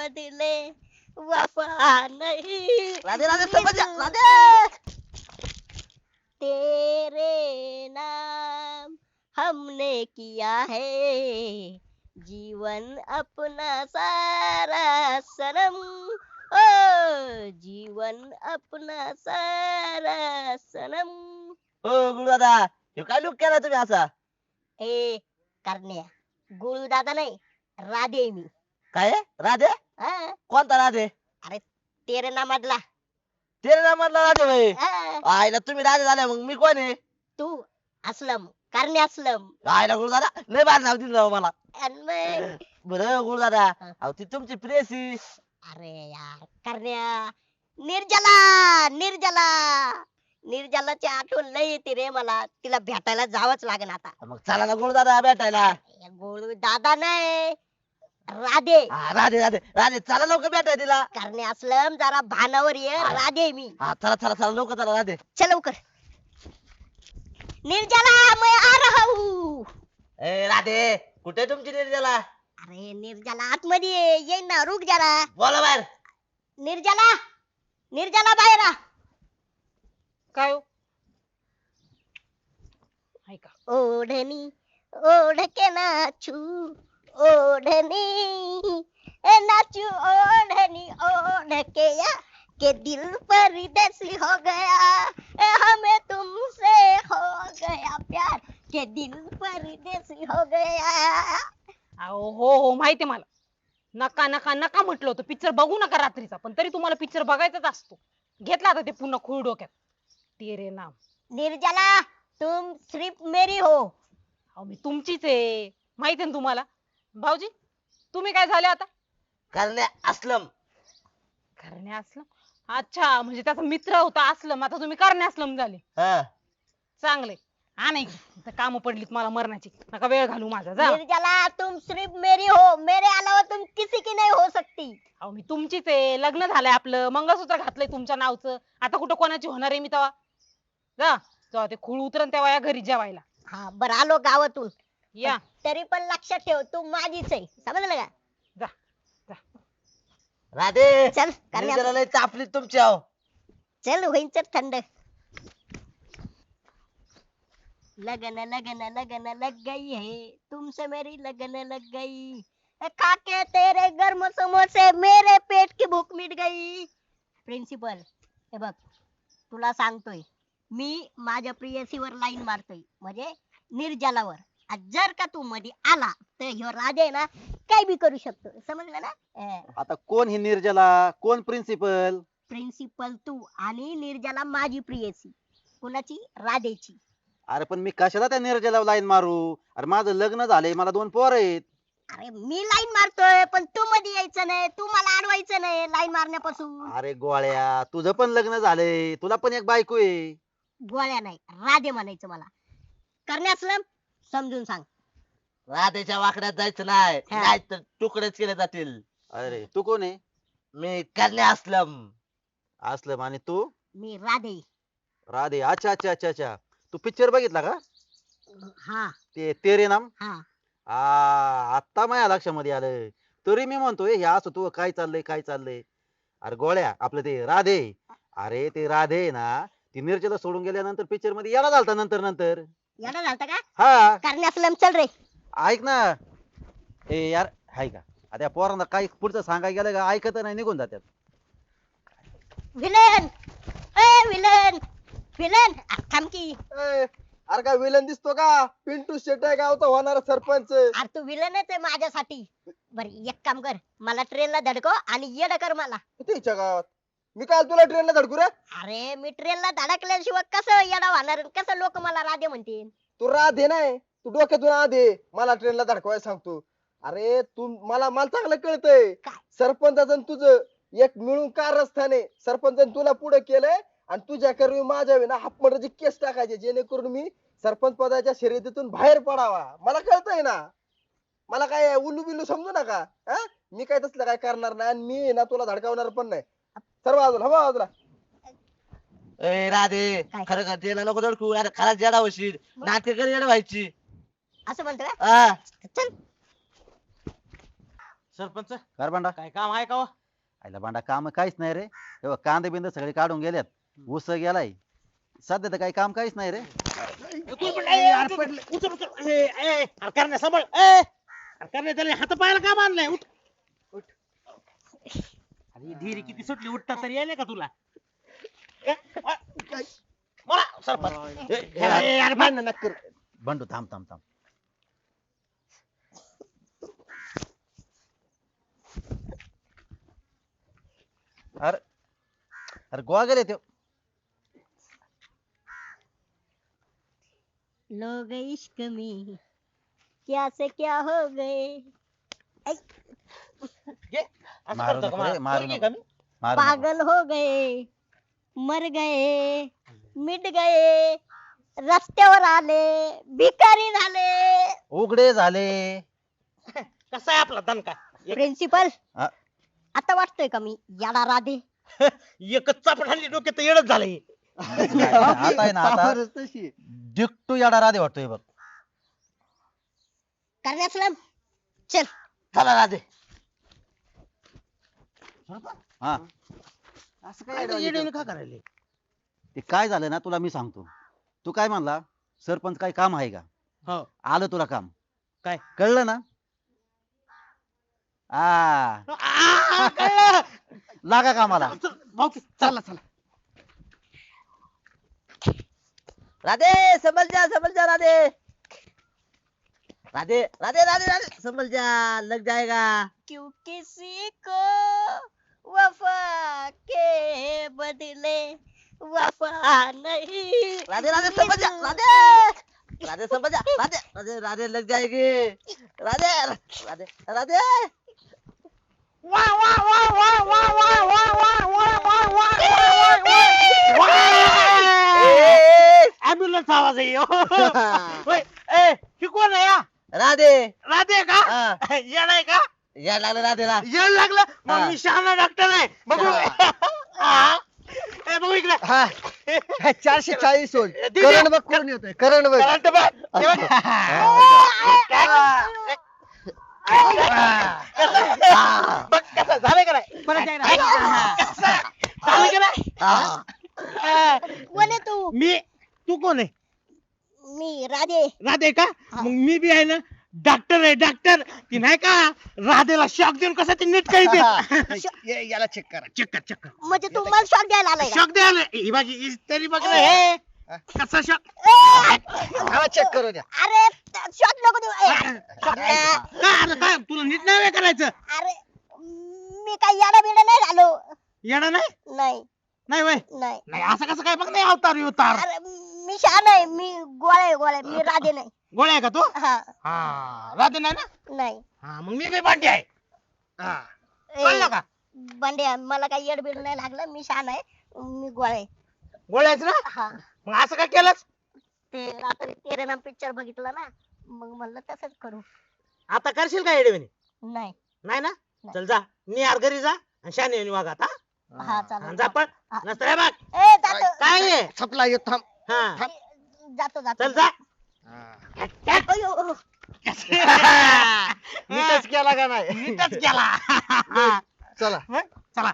बदले वफा नहीं राधे राधे समझ जा, राधे! तेरे नाम हमने किया है। जीवन अपना सारा सनम। ओ जीवन अपना सारा सनम। हो गुरुदादा ह्यो काय लुक केला तुम्ही असा? ए करण्या गुळू दादा नाही राधे मी. काय? राधे? हा, कोणता राधे? तेरे नामातला तेरे नाव मधला राधे भाई. हा, आईला तुम्ही राधे झाले मग मी कोण आहे? तू असलम करणे असलम. आईला गुरुदादा? लय बार नाव दिलं राव मला. आणि मग? बरं गुरुदादा हा. अहो ती तुमची प्रेसी अरे यार करण्या. निर्जला निर्जला. निर्जलाची आठवण लय येते रे मला. तिला भेटायला जावंच लागेल आता. मग चला ना गुरुदादा भेटायला. गोळू दादा नाही. राधे. हा, राधे राधे. राधे चला लवकर भेटाय तिला. करणे असलम जरा भानावर ये राधे आहे मी. हा चला चला चला लवकर चला राधे. चल लवकर. निर्जला मैं आ रहा हूँ. ए राधे कुठे तुमची निर्जला? अरे निर्जला आतमध्ये ये येईन ना रुक जरा. बोला बाहेर. निर्जला निर्जला बाहेर आ. काय हो? ऐका. ओढणी ओढ के नाचू. ओढणी ए नाचू ओढणी ओढ के या के दिल परदेसी हो गया ए हमें तुमसे हो गया प्यार के दिल परदेसी हो गया अहो हो हो माहिती मला. नका नका नका म्हटलं होतं. पिक्चर बघू नका रात्रीचा पण तरी तुम्हाला पिक्चर बघायचाच असतो. घेतला आता ते पुन्हा खूळ डोक्यात. तेरे नाम. निर्जला तुम सिर्फ मेरी हो. अहो मी तुमचीच आहे. माहिती ना तुम्हाला? भाऊजी तुम्ही काय झाले आता? करण्या असलम. करणे असलम? अच्छा म्हणजे त्याचा मित्र होता असलम. आता तुम्ही करणे असलम झाले. हा. चांगले हा नाही काम पडलीत मला मरण्याची नका वेळ घालू माझा जा. निर्जला तुम सिर्फ मेरी हो मेरे अलावा तुम किसी की नहीं हो सकती. अहो मी तुमचीच आहे. लग्न झालंय आपलं. मंगळसूत्र घातलंय तुमच्या नावचं. आता कुठं कोणाची होणार आहे मी तेव्हा? जा. जेव्हा ते खूळ उतरन तेव्हा या घरी जेवायला. हा बरं आलो गावातून. या. तरी पण लक्षात ठेव तू माझीच आहे. समजलं का? जा जा. राधे चल लय चापली तुमची अहो चल होईन चल थंड. लगन लगन लगन लग गई है. तुमसे मेरी लगन लग गई खाके तेरे गर्म समोसे मेरे पेट की भूक मिट गई. प्रिन्सिपल हे बघ तुला सांगतोय मी माझ्या प्रियसीवर लाईन मारतोय. म्हणजे निर्जलावर. जर का तू मध्ये आला तर ह्यो राजा आहे ना काय बी करू शकतो. समजलं ना. आता कोण ही निर्जला? कोण प्रिन्सिपल प्रिन्सिपल तू आणि निर्जला माझी प्रियसी. कुणाची? राधेची. अरे पण मी कशाला त्या निर्जला लाईन मारू? अरे माझं लग्न झालंय मला दोन पोर आहेत. अरे मी लाईन मारतोय पण तू मध्ये यायचं नाही तू मला अडवायचं नाही लाईन मारण्यापासून. अरे गोळ्या तुझं पण लग्न झालंय तुला पण एक बायको आहे. गोळ्या नाही राधे म्हणायचं मला. करण्यास समजून सांग. राधेच्या वाकड्यात जायचं नाही. हा. तुकडेच केले जातील. अरे तू कोण आहे? मी करण्या असलम. असलं आणि तू? मी राधे. राधे. अच्छा अच्छा अच्छा अच्छा. तू पिक्चर बघितला का? हा. ते तेरे नाम? हा. आ आता माझ्या लक्षामध्ये आलं तरी मी म्हणतोय हे असं तू काय चाललंय काय चाललंय? अरे गोळ्या आपलं ते राधे. अरे ते राधे आहे ना ती निर्जला सोडून गेल्यानंतर पिक्चरमध्ये याला झालता नंतर नंतर. एवढं झालं का? हा. करण्यास चल रे. ऐक ना. ए यार हाय का? आता या पोरांना काही पुढचं सांगायला गेलं का ऐकत नाही निघून जातात विलन. ए विलन. विलन. थांब की. ए, अरे काय विलन दिसतो का? पिंटू शेट आहे गावचा होणारा सरपंच. अरे तू विलनच आहे माझ्यासाठी. बर एक काम कर. मला ट्रेनला धडको आणि येड कर मला. तिच्या गावात? मी काय तुला ट्रेनला धडकू रे? अरे मी ट्रेनला धडकल्याशिवाय कसं येडा होणार कसं लोक मला राधे म्हणतील? तू राधे नाही तू डोक्यातून आधे. मला ट्रेनला धडकवायला सांगतो अरे तू मला मला चांगलं कळतंय? सरपंचाचं तुझं एक मिळून कारस्थान आहे. सरपंचाने तुला पुढे केलंय आणि तुझ्या करवी माझ्या ना हाफ मर्डरची केस टाकायची जेणेकरून मी सरपंच पदाच्या शर्यतीतून बाहेर पडावा. मला कळतंय ना? मला काय उल्लू बिल्लू समजू नका हा? मी काय तसलं काय करणार नाही आणि मी ना तुला धडकावणार पण नाही. सर्व बाजूला हवा बाजूला. ए राधे काय? खरं खरं त्याला नको दडकू अरे खरंच जेडा होशील. नाते कर येडा व्हायची. असं म्हणतो का? हा. चल. सरपंच कर बांडा काय काम आहे का हो? आईला बांडा काम काहीच नाही रे. हे बघ, कांदे बिंदे सगळे काढून गेल्यात ऊस गेलाय. सध्या तर काही काम काहीच नाही रे. उचल, उचल, उचल, उचल. ए, ए, अरे करण्या सांभाळ. ए अरे करण्या त्याला हात पायाला का बांधलाय? उठ. धीर किती सुटली? उठता तरी यायला का तुला? मला सरपंच. ए, ए, अरे भांडण नका करू. बंडू थांब थांब थांब. अरे अरे गोवा गेले ते. लोग इश्क में. क्या से क्या हो गए? ऐ, असं मारू करतो का नको रे, मला? मारू पोरगी नको. का मी? मारू नको. पागल हो गए मर गए मिट गए रस्त्यावर आले भिकारी झाले उघडे झाले कसा आहे आपला दणका एक- प्रिन्सिपल? आता वाटतोय का मी याला राधे एकच चापट हल्ली डोक्यात तर येडच झालंय आता आहे ना आता पावरच तशी आहे. डिक्टू याडा राधे वाटतोय बघ करण्यासलम चल चला राधे हा. असं काय? का करायले? ते काय झालं ना तुला मी सांगतो. तू काय म्हणला? सरपंच काय काम आहे का? हो. आलं तुला काम. काय? कळलं ना? आ. आ, कळलं. लागा कामाला. चल, भाऊ, चला चला राधे संभल जा संभल जा राधे. राधे राधे राधे राधे. संभल जा लग जाएगा. क्यों किसी को? वफा के बदले वफा नहीं राधे राधे संभल जा राधे राधे संभल जा राधे राधे राधे लग जाएगी राधे राधे राधे वा वा वा वा वा वा वा वा वा वा वा ऍम्ब्युलन्स आवाज आहे. होय, ए ही कोण आहे हा? राधे राधे का हा. येड आहे का या लागलं राधेला येड लागलं? मग. मी शहाणा डॉक्टर आहे. बघू. हा. ए, बघू इकडे. हा. हा, चारशे चाळीस दीदी. करण बघ कोण येतोय. करण बघ. करंट बघ. हे. बघ. बघ कसं झालं का नाही? परत एकदा. कसं? झालं का नाही? हा. कोण आहे तू? मी तू कोण आहे? मी राधे. राधे का? मग मी बी आहे ना? डॉक्टर आहे डॉक्टर. ती नाही का राधेला शॉक देऊन कसं ते नीट काही ये- याला चेक करा. चक्कर चक्कर. म्हणजे तू मला शॉक द्यायला आलाय का? शॉक द्यायला ही माझी इस्त्री बघ ना हे. कसा शॉक ए, हा चेक करू द्या. अरे शॉक नको देऊ. ए, shock आलं? काय? तुला नीट नाही व्हय करायचं? अरे मी काही याडा बिडा नाही झालो. येणार नाही? नाही. नाही वय? नाही. नाही असं कसं काय? बघ नाही अवतार अवतार अरे मी शहा नाही मी गोळ्या आहे, गोळ्या मी राधे नाही. गोळ्या आहे का तू? हा. हा राधे नाही ना? नाही. हा मग मी बी बांडी आहे. हा. ए, कळलं का? बंड्या मला काही येडबीड नाही लागलं. मी शहा नाही मी गोळ्या आहे. गोळ्याच ना? हा. मग असं काय केलंस? ते रात्री तेरे नाम पिक्चर बघितलं ना मग म्हणलं तसंच करू. आता करशील का एडवेनी नाही. नाही ना? नाही. चल जा. निहार घरी जा आणि शाने वागात हा हा आणि चालेल जा पण हा. नसतं हे बघ ए जातो काय आहे? सपला येत थांब. हा. जातो चल जा. अयो, नीटच केला का नाही? नीटच केला. चला. चला.